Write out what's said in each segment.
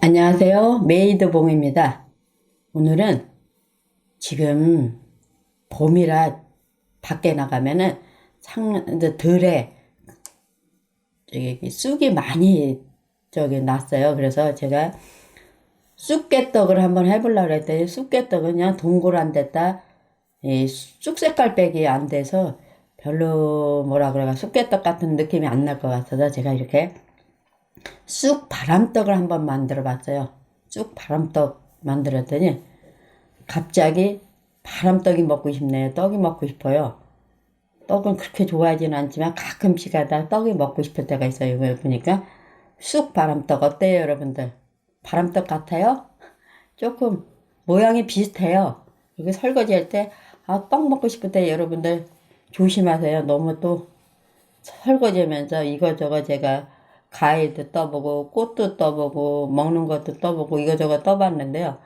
안녕하세요. 메이드봉입니다. 오늘은 지금 봄이라 밖에 나가면은 상, 이제 들에 저기 쑥이 많이 저기 났어요. 그래서 제가 쑥개떡을 한번 해보려고 그랬더니 쑥개떡은 그냥 동그란 데다 이 쑥 색깔 빼기 안 돼서 별로 뭐라 그래가 쑥개떡 같은 느낌이 안 날 것 같아서 제가 이렇게 쑥 바람떡을 한번 만들어 봤어요. 쑥 바람떡 만들었더니 갑자기 바람떡이 먹고 싶네요. 떡이 먹고 싶어요. 떡은 그렇게 좋아하지는 않지만 가끔씩 하다 떡이 먹고 싶을 때가 있어요. 왜 보니까 쑥 바람떡 어때요, 여러분들? 바람떡 같아요? 조금 모양이 비슷해요. 이거 설거지 할 때, 아, 떡 먹고 싶을 때 여러분들 조심하세요. 너무 또 설거지하면서 이거저거 제가 과일도 떠보고 꽃도 떠보고 먹는 것도 떠보고 이거저거 떠봤는데요.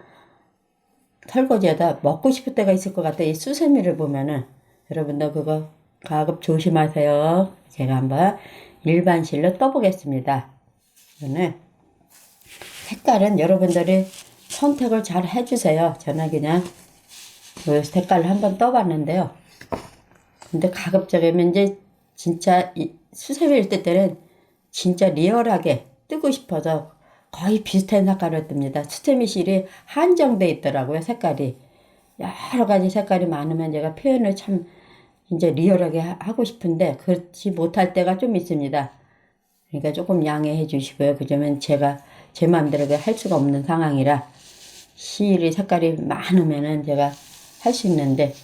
설거지하다 먹고 싶을 때가 있을 것 같아요. 이 수세미를 보면은 여러분들 그거 가급 조심하세요. 제가 한번 일반실로 떠보겠습니다. 저는 색깔은 여러분들이 선택을 잘 해주세요. 저는 그냥 그 색깔을 한번 떠봤는데요. 근데 가급적이면 이제 진짜 이 수세미를 뜰 때는 진짜 리얼하게 뜨고 싶어서 거의 비슷한 색깔을 뜹니다. 수세미실이 한정돼 있더라고요. 색깔이 여러 가지 색깔이 많으면 제가 표현을 참 이제 리얼하게 하- 하고 싶은데 그렇지 못할 때가 좀 있습니다. 그러니까 조금 양해해 주시고요. 그러면 제가 제 마음대로 할 수가 없는 상황이라 실이 색깔이 많으면은 제가 할 수 있는데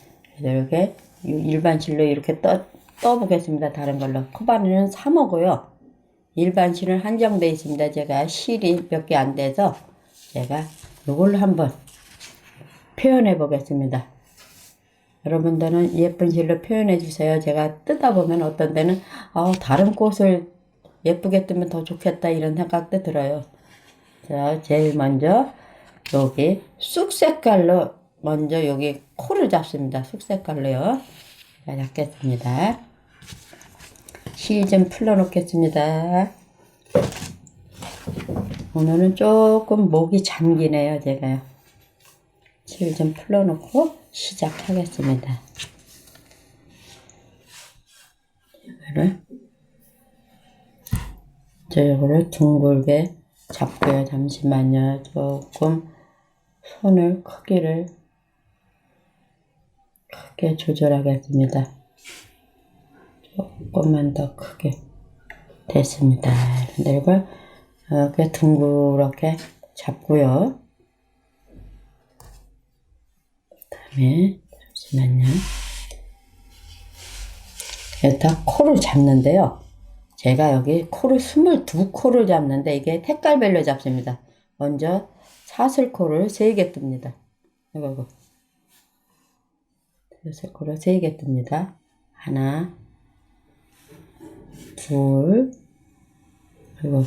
이렇게 일반 실로 이렇게 떠 떠보겠습니다. 다른 걸로 코바늘은 사 먹어요. 일반 실은 한정돼 있습니다. 제가 실이 몇 개 안 돼서 제가 이걸 한번 표현해 보겠습니다. 여러분들은 예쁜 실로 표현해 주세요. 제가 뜯다 보면 어떤 데는 아, 다른 꽃을 예쁘게 뜨면 더 좋겠다 이런 생각도 들어요. 자, 제일 먼저 여기 쑥 색깔로 먼저 여기 코를 잡습니다. 쑥 색깔로요. 자, 잡겠습니다. 실 좀 풀러 놓겠습니다. 오늘은 조금 목이 잠기네요, 제가요. 실 좀 풀러 놓고 시작하겠습니다. 이거를 저 이거를 둥글게 잡고요. 잠시만요. 조금 손을 크기를 크게 조절하겠습니다. 조금만 더 크게 됐습니다. 근데 이걸 이렇게 둥그렇게 잡고요. 그 다음에 잠시만요. 여기다 코를 잡는데요. 제가 여기 코를 22코를 잡는데 이게 색깔별로 잡습니다. 먼저 사슬코를 3개 뜹니다. 이거. 사슬코를 3개 뜹니다. 하나 둘 그리고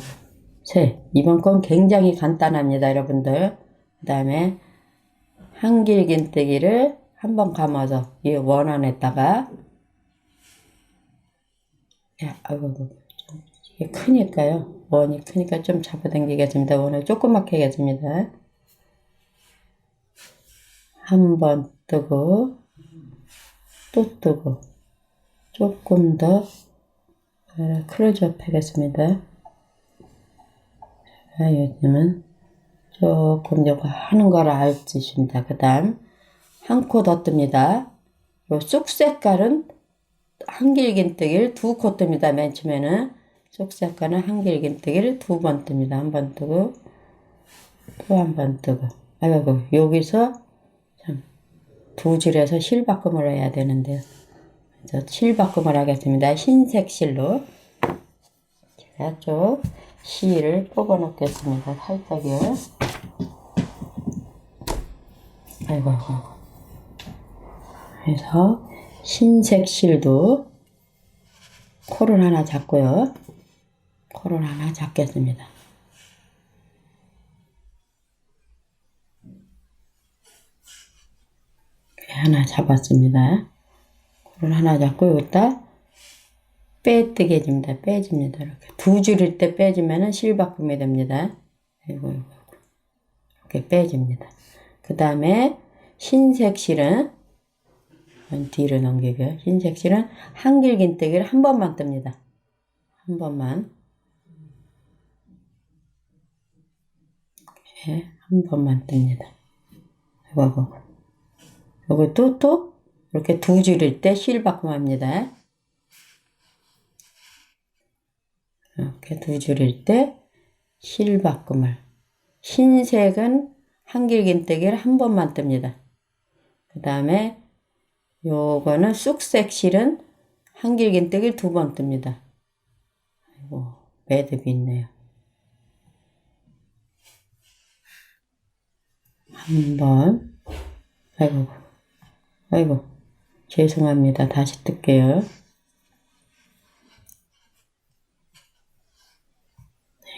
셋. 이번 건 굉장히 간단합니다, 여러분들. 그 다음에 한 길긴뜨기를 한번 감아서 이 원안에다가 야, 아이고, 아이고, 좀 이게 크니까요. 원이 크니까 좀 잡아당기겠습니다. 원을 조그맣게 하겠습니다. 한 번 뜨고 또 뜨고 조금 더 어, 클로즈업 하겠습니다. 자, 요즘은 조금 요거 하는 걸 알지십니다. 그 다음 한 코 더 뜹니다. 요 쑥 색깔은 한 길긴뜨기를 두코 뜹니다. 맨 처음에는 쑥 색깔은 한길긴뜨기를 두 번 뜹니다. 한 번 뜨고 또 한 번 뜨고 아이고 여기서 참두 줄에서 실 바꿈을 해야 되는데요. 그래서 실바꿈을 하겠습니다. 흰색 실로 제가 좀 실을 뽑아 놓겠습니다. 살짝요. 아이고, 아이고. 그래서 흰색 실도 코를 하나 잡고요. 코를 하나 잡겠습니다. 하나 잡았습니다. 꿀을 하나 잡고 여기다 빼뜨게 해줍니다. 빼줍니다. 이렇게 두 줄일 때 빼주면은 실바꿈이 됩니다. 이거 이거 이렇게 빼줍니다. 그 다음에 흰색 실은 뒤로 넘기고요. 흰색 실은 한길긴뜨기를 한 번만 뜹니다. 한 번만. 이렇게 한 번만 뜹니다. 보고. 요거 또, 또, 이렇게 두 줄일 때 실 바꿈합니다. 이렇게 두 줄일 때 실 바꿈을. 흰색은 한길긴뜨기를 한 번만 뜹니다. 그 다음에 요거는 쑥색 실은 한길긴뜨기를 두 번 뜹니다. 아이고, 매듭이 있네요. 한 번. 아이고, 아이고, 죄송합니다. 다시 뜰게요.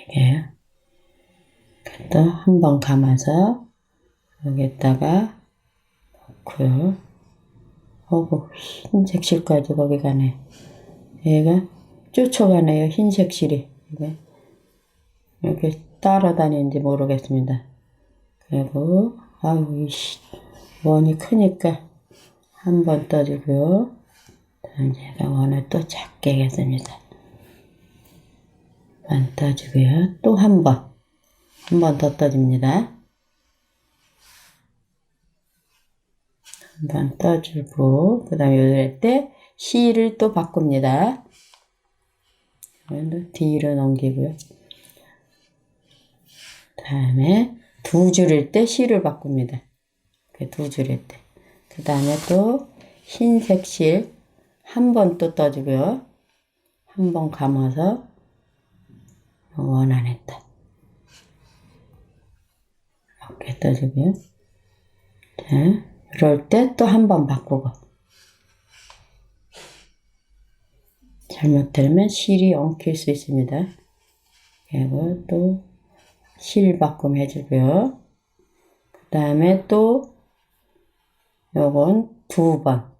이게 또 한 번 감아서 여기다가 넣고요. 어구, 흰색 실까지 거기 가네. 얘가 쫓아가네요. 흰색 실이. 이게 이렇게 따라다니는지 모르겠습니다. 그리고 아유 이씨 원이 크니까 한 번 떠주고요. 다음 제가 원을 또 작게 하겠습니다. 한 떠주고요. 또 한 번. 한 번 더 떠줍니다. 한 번 떠주고 그 다음에 이럴 때 실을 또 바꿉니다. 뒤로 넘기고요. 다음에 두 줄일 때 실을 바꿉니다. 이렇게 두 줄일 때. 그 다음에 또 흰색 실 한 번 또 떠주고요. 한 번 감아서 원 안에 떠. 이렇게 떠주고요. 자, 이럴 때 또 한 번 바꾸고. 잘못되면 실이 엉킬 수 있습니다. 그리고 또 실 바꿈 해주고요. 그 다음에 또 요건 두 번.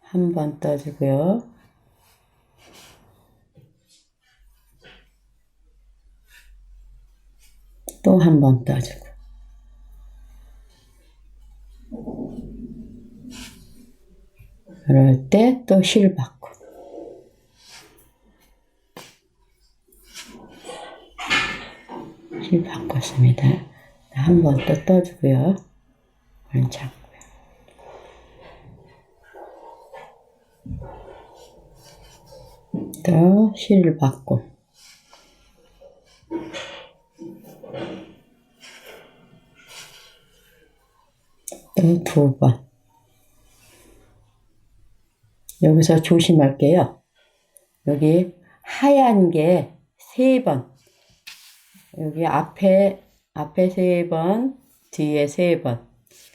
한 번 떠주고요. 또 한 번 떠주고. 그럴 때또실 바꿈. 실 바꿨습니다. 한번또 떠주고요. 안 잡고요. 또실 바꿈. 또두 번. 여기서 조심할게요. 여기 하얀 게 세 번. 여기 앞에 앞에 세 번, 뒤에 세 번.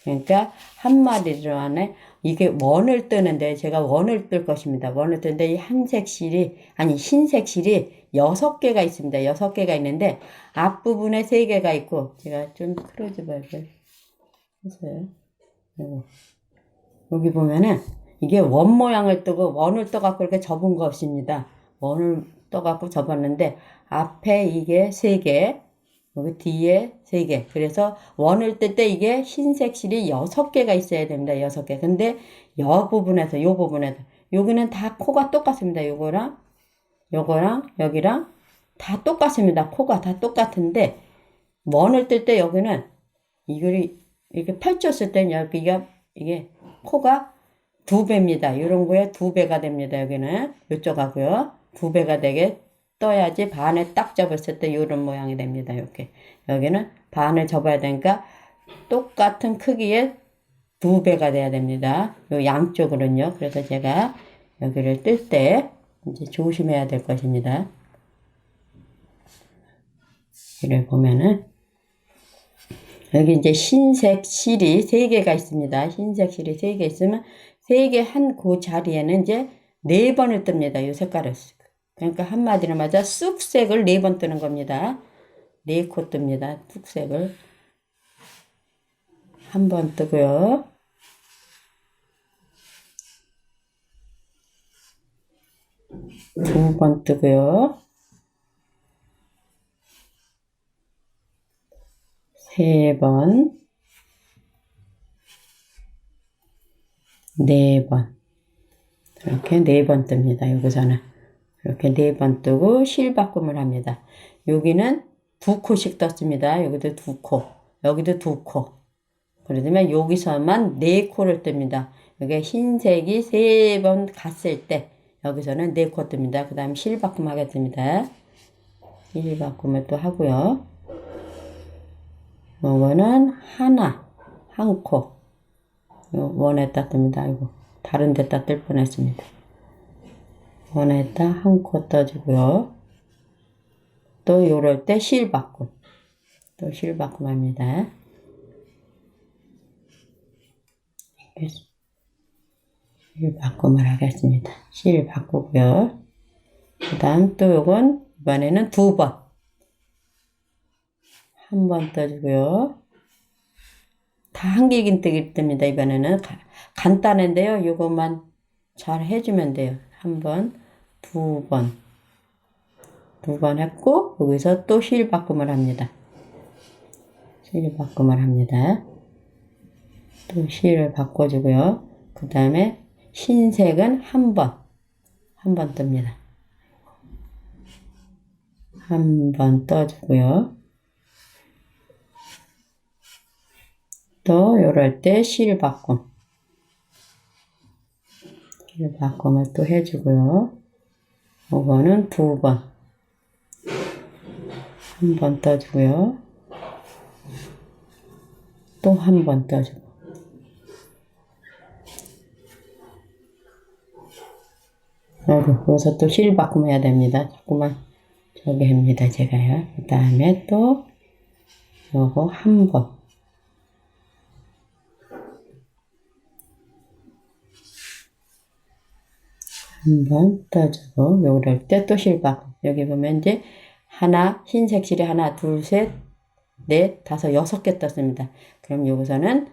그러니까 한 마디로 안에 이게 원을 뜨는데 제가 원을 뜰 것입니다. 원을 뜨는데 이 한색 실이 아니 흰색 실이 여섯 개가 있습니다. 여섯 개가 있는데 앞부분에 세 개가 있고 제가 좀 크로즈 발을. 그리고 여기 보면은 이게 원 모양을 뜨고 원을 떠갖고 이렇게 접은 것입니다. 원을 떠갖고 접었는데 앞에 이게 세 개, 여기 뒤에 세 개. 그래서 원을 뜰 때 이게 흰색 실이 여섯 개가 있어야 됩니다. 여섯 개. 근데 여 부분에서 요 부분에서 여기는 다 코가 똑같습니다. 요거랑 요거랑 여기랑 다 똑같습니다. 코가 다 똑같은데 원을 뜰 때 여기는 이걸 이렇게 펼쳤을 때는 여기가 이게 코가 두 배입니다. 이런 거에 두 배가 됩니다. 여기는 이쪽 하고요. 두 배가 되게 떠야지 반을 딱 접었을 때 이런 모양이 됩니다. 이렇게 여기는 반을 접어야 되니까 똑같은 크기의 두 배가 돼야 됩니다. 요 양쪽으로는요. 그래서 제가 여기를 뜰 때 이제 조심해야 될 것입니다. 이를 보면은 여기 이제 흰색 실이 세 개가 있습니다. 흰색 실이 세 개 있으면 세 개 한 그 자리에는 이제 네 번을 뜹니다. 이 색깔을. 그러니까 한마디로 맞아 쑥색을 네 번 뜨는 겁니다. 네 코 뜹니다. 쑥색을 한 번 뜨고요. 두 번 뜨고요. 세 번, 네 번. 이렇게 네 번 뜹니다. 여기서는. 이렇게 네 번 뜨고 실 바꿈을 합니다. 여기는 두 코씩 떴습니다. 여기도 두 코, 여기도 두 코. 그러면 여기서만 네 코를 뜹니다. 여기 흰색이 세 번 갔을 때 여기서는 네 코 뜹니다. 그 다음 실 바꿈 하겠습니다. 실 바꿈을 또 하고요. 요거는 하나, 한 코. 요 원에다 뜹니다. 이거 다른 데다 뜰 뻔했습니다. 원에다 한 코 떠주고요. 또 요럴 때 실바꿈. 또 실바꿈 합니다. 실 바꿈을 하겠습니다. 실 바꾸고요. 그 다음 또 요건 이번에는 두 번. 한 번 떠주고요. 다 한길긴뜨기 뜹니다. 이번에는 가- 간단한데요. 요것만 잘 해주면 돼요. 한 번, 두 번. 두 번 했고 여기서 또 실 바꿈을 합니다. 실 바꿈을 합니다. 또 실을 바꿔주고요. 그 다음에 흰색은 한 번, 한 번 뜹니다. 한 번 떠주고요. 또 요럴 때 실 바꿈. 실 바꿈을 또 해주고요. 요거는 두 번. 한번 떠주고요. 또 한 번 떠주고. 여기, 여기서 또 실 바꿈해야 됩니다. 자꾸만 저기 합니다, 제가요. 그 다음에 또 요거 한 번. 한번 떠주고, 요럴 때 또 실바꿈. 여기 보면 이제 하나, 흰색 실이 하나, 둘, 셋, 넷, 다섯, 여섯 개 떴습니다. 그럼 여기서는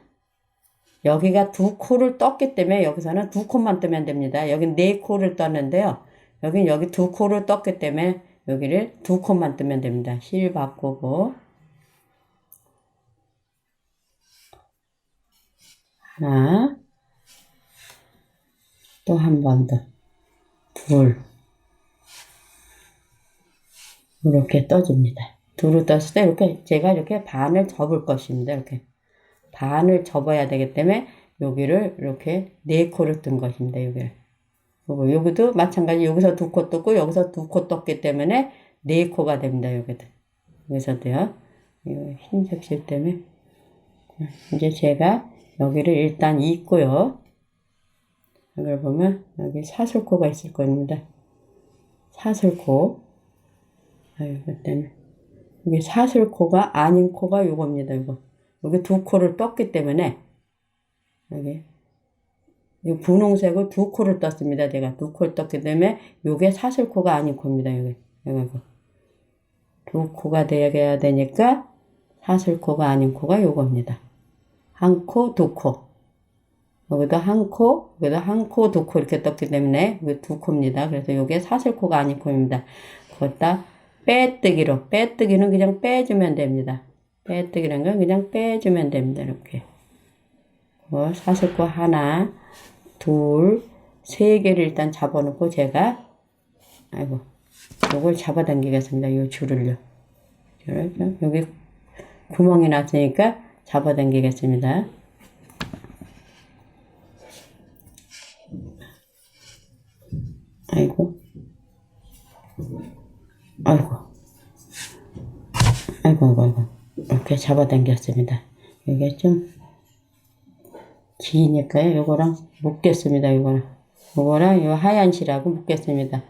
여기가 두 코를 떴기 때문에 여기서는 두 코만 뜨면 됩니다. 여긴 네 코를 떴는데요. 여긴 여기 두 코를 떴기 때문에 여기를 두 코만 뜨면 됩니다. 실 바꾸고 하나 또 한 번 더. 둘 이렇게 떠줍니다. 둘을 떴을 때 이렇게 제가 이렇게 반을 접을 것입니다. 이렇게 반을 접어야 되기 때문에 여기를 이렇게 네 코를 뜬 것입니다. 여기를. 그리고 여기도 마찬가지 여기서 두 코 떴고 여기서 두 코 떴기 때문에 네 코가 됩니다. 여기도. 여기서도요. 이 흰색 실 때문에 이제 제가 여기를 일단 잊고요. 이걸 보면 여기 사슬코가 있을 겁니다. 사슬코. 아유, 그때는 여기 사슬코가 아닌 코가 요겁니다. 이거. 여기 두 코를 떴기 때문에 여기 이 분홍색을 두 코를 떴습니다. 제가 두 코를 떴기 때문에 요게 사슬코가 아닌 코입니다. 여기 여기 두 코가 돼야 되니까 사슬코가 아닌 코가 요겁니다. 한 코, 두 코. 여기도 한 코, 여기도 한 코, 두 코 이렇게 떴기 때문에 이게 두 코입니다. 그래서 요게 사슬 코가 아닌 코입니다. 그것다 빼뜨기로 빼뜨기는 그냥 빼주면 됩니다. 빼뜨기라는 건 그냥 빼주면 됩니다. 이렇게. 어, 사슬 코 하나, 둘, 세 개를 일단 잡아놓고 제가 아이고 요걸 잡아당기겠습니다. 요 줄을요. 줄을 좀 여기 구멍이 났으니까 잡아당기겠습니다. 아이고 아이고 아이고 아이고 아이고 이렇게 잡아당겼습니다. 이게 좀 기니까요. 요거랑 묶겠습니다. 요거랑 요거랑 요 하얀 실하고 묶겠습니다.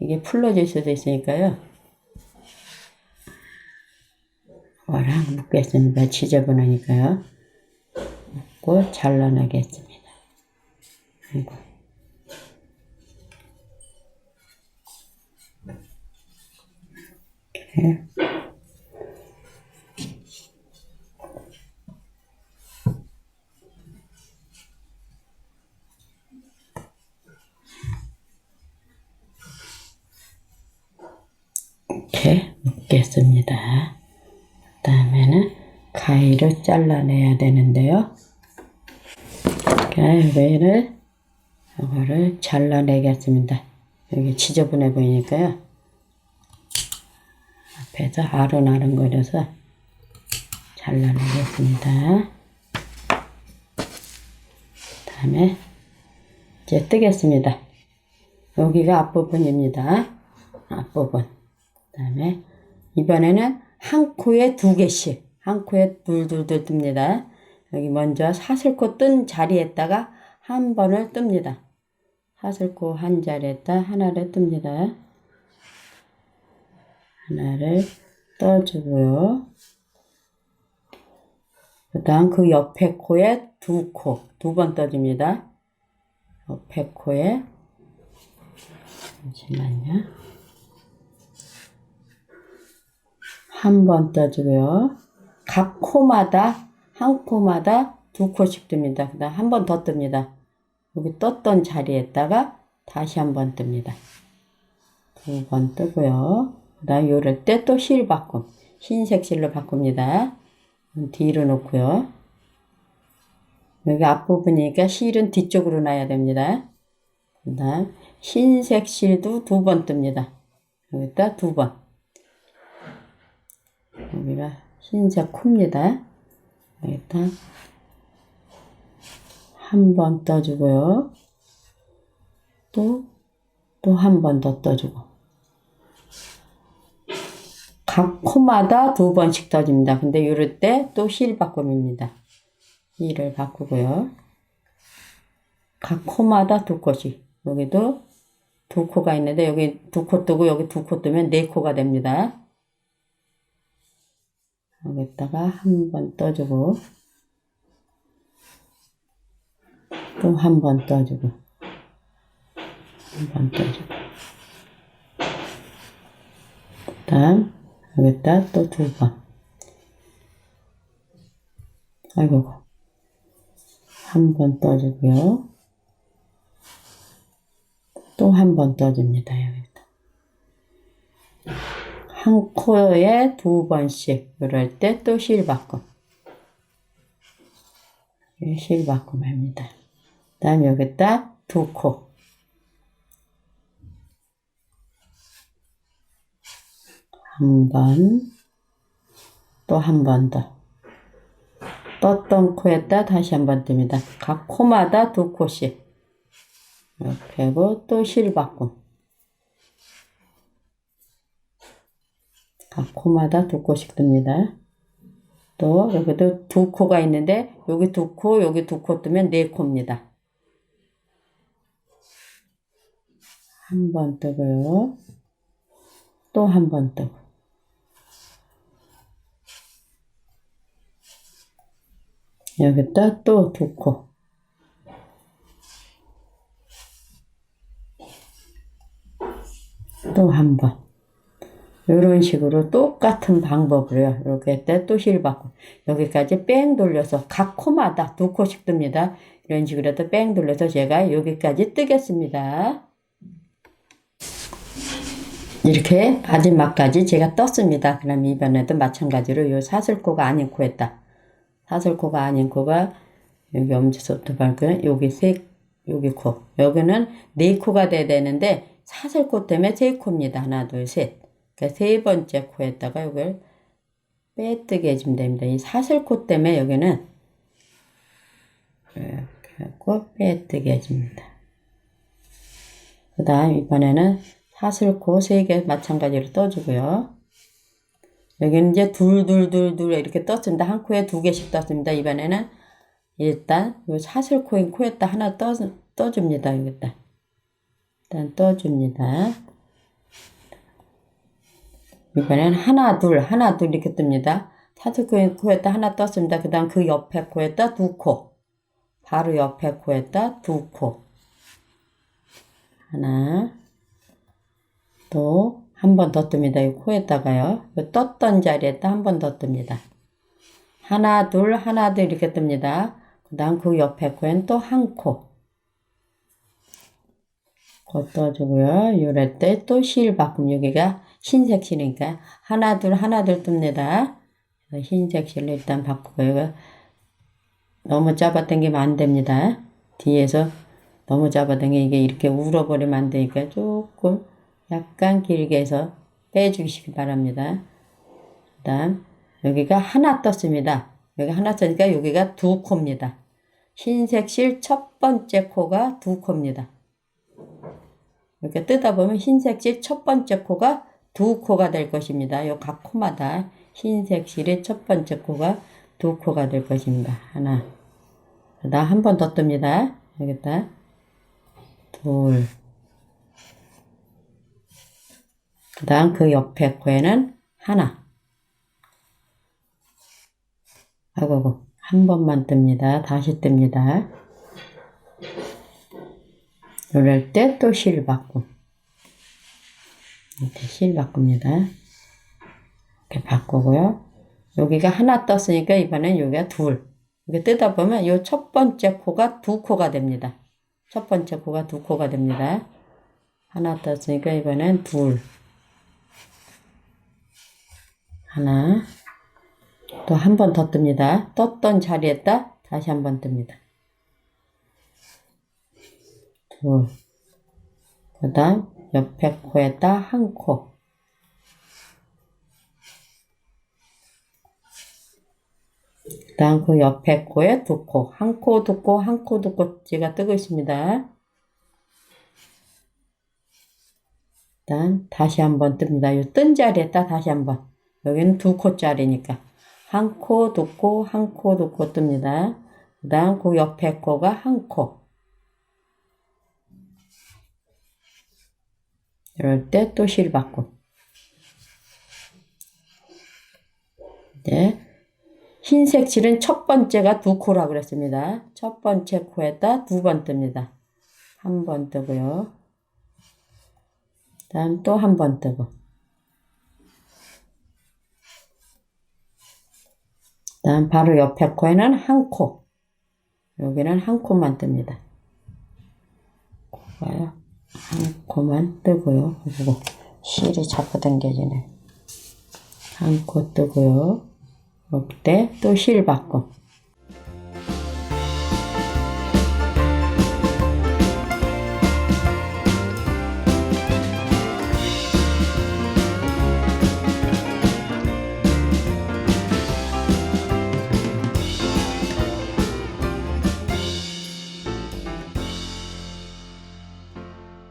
이게 풀러질 수도 있으니까요. 요거랑 묶겠습니다. 지저분하니까요. 묶고 잘라내겠습니다. 아이고. 이렇게. 이렇게 묶겠습니다. 그 다음에는 가위로 잘라내야 되는데요. 가위를 이거를 잘라내겠습니다. 여기 지저분해 보이니까요. 앞에서 아른아른거려서 잘라내겠습니다. 다음에 이제 뜨겠습니다. 여기가 앞부분입니다. 앞부분. 그 다음에 이번에는 한 코에 두 개씩 한 코에 둘둘둘 뜹니다. 여기 먼저 사슬코 뜬 자리에다가 한 번을 뜹니다. 사슬코 한 자리에다 하나를 뜹니다. 하나를 떠주고요. 그 다음 그 옆에 코에 두 코, 두 번 떠줍니다. 옆에 코에, 잠시만요. 한 번 떠주고요. 각 코마다, 한 코마다 두 코씩 뜹니다. 그 다음 한 번 더 뜹니다. 여기 떴던 자리에다가 다시 한 번 뜹니다. 두 번 뜨고요. 그 다음 요럴 때 또 실 바꿈. 흰색 실로 바꿉니다. 뒤로 놓고요. 여기 앞부분이니까 실은 뒤쪽으로 놔야 됩니다. 그 다음 흰색 실도 두 번 뜹니다. 여기다 두 번. 여기가 흰색 코입니다. 여기다 한 번 떠주고요. 또, 또 한 번 더 떠주고. 각 코마다 두 번씩 떠줍니다. 근데 이럴 때 또 실 바꿈입니다. 힐을 바꾸고요. 각 코마다 두 코씩. 여기도 두 코가 있는데 여기 두 코 뜨고 여기 두 코 뜨면 네 코가 됩니다. 여기다가 한 번 떠주고 또 한 번 떠주고 한 번 떠주고 그다음 여기다 또 두 번. 아이고 한 번 떠주고요. 또 한 번 떠줍니다. 여기다. 한 코에 두 번씩 그럴 때 또 실 바꿈. 실 바꿈 합니다. 다음 여기다 두 코. 한 번, 또 한 번 더. 떴던 코에다 다시 한 번 뜹니다. 각 코마다 두 코씩. 옆에고 또 실바꿈. 각 코마다 두 코씩 뜹니다. 또 여기도 두 코가 있는데 여기 두 코, 여기 두 코 뜨면 네 코입니다. 한 번 뜨고요. 또 한 번 뜨고. 여기다 또두 코. 또한 번. 이런 식으로 똑같은 방법으로요. 이렇게 때또 실바꿈. 여기까지 뺑 돌려서 각 코마다 두 코씩 뜹니다. 이런 식으로 해서 뺑 돌려서 제가 여기까지 뜨겠습니다. 이렇게 마지막까지 제가 떴습니다. 그럼 이번에도 마찬가지로 요 사슬코가 아닌 코에다 사슬코가 아닌 코가 여기 엄지서부터 발끝 여기 세 여기 코 여기는 네 코가 돼야 되는데 사슬코 때문에 세 코입니다. 하나 둘셋 그러니까 세 번째 코에다가 이걸 빼뜨게 해주면 됩니다. 이 사슬코 때문에 여기는 이렇게 하고 빼뜨게 해줍니다. 그 다음 이번에는 사슬코 세 개 마찬가지로 떠주고요. 여기는 이제 둘둘둘둘 이렇게 떴습니다. 한 코에 두 개씩 떴습니다. 이번에는 일단 요 사슬 코인 코에다 하나 떠, 떠줍니다. 여기다. 일단 떠줍니다. 이번에는 하나 둘 하나 둘 이렇게 뜹니다. 사슬 코인 코에다 하나 떴습니다. 그 다음 그 옆에 코에다 두 코. 바로 옆에 코에다 두 코. 하나 또 한 번 더 뜹니다. 이 코에다가요. 이 떴던 자리에다 한 번 더 뜹니다. 하나, 둘, 하나, 둘 이렇게 뜹니다. 그 다음 그 옆에 코엔 또 한 코. 코 떠주고요. 요럴 때 또 실 바꿈. 여기가 흰색 실이니까 하나 둘 하나 둘 뜹니다. 흰색 실로 일단 바꾸고요. 너무 잡아당기면 안 됩니다. 뒤에서 너무 잡아당기면 이게 이렇게 울어버리면 안 되니까 조금 약간 길게 해서 빼주시기 바랍니다. 그 다음 여기가 하나 떴습니다. 여기 하나 떴으니까 여기가 두 코입니다. 흰색 실 첫 번째 코가 두 코입니다. 이렇게 뜯다 보면 흰색 실 첫 번째 코가 두 코가 될 것입니다. 요 각 코마다 흰색 실의 첫 번째 코가 두 코가 될 것입니다. 하나. 그다음 한번 더 뜹니다. 여기다 둘. 그 다음 그 옆에 코에는 하나. 아이고, 한 번만 뜹니다. 다시 뜹니다. 이럴 때 또 실 바꿈. 이렇게 실 바꿉니다. 이렇게 바꾸고요. 여기가 하나 떴으니까 이번엔 여기가 둘. 이렇게 뜯다 보면 이 첫 번째 코가 두 코가 됩니다. 첫 번째 코가 두 코가 됩니다. 하나 떴으니까 이번엔 둘. 하나. 또 한 번 더 뜹니다. 떴던 자리에다 다시 한 번 뜹니다. 둘. 그 다음 옆에 코에다 한 코. 그 다음 그 옆에 코에 두 코. 한 코, 두 코, 한 코, 두 코째가 뜨고 있습니다. 그 다음 다시 한번 뜹니다. 이 뜬 자리에다 다시 한 번. 여기는 두 코짜리니까. 한 코, 두 코, 한 코, 두 코 뜹니다. 그 다음 그 옆에 코가 한 코. 이럴 때 또 실 바꿈. 네. 흰색 실은 첫 번째가 두 코라 그랬습니다. 첫 번째 코에다 두 번 뜹니다. 한 번 뜨고요. 다음 또 한 번 뜨고. 다음 바로 옆에 코에는 한 코. 여기는 한 코만 뜹니다. 코가요. 한 코만 뜨고요. 그리고 실이 자꾸 당겨지네. 한 코 뜨고요. 이때 또 실 바꿈.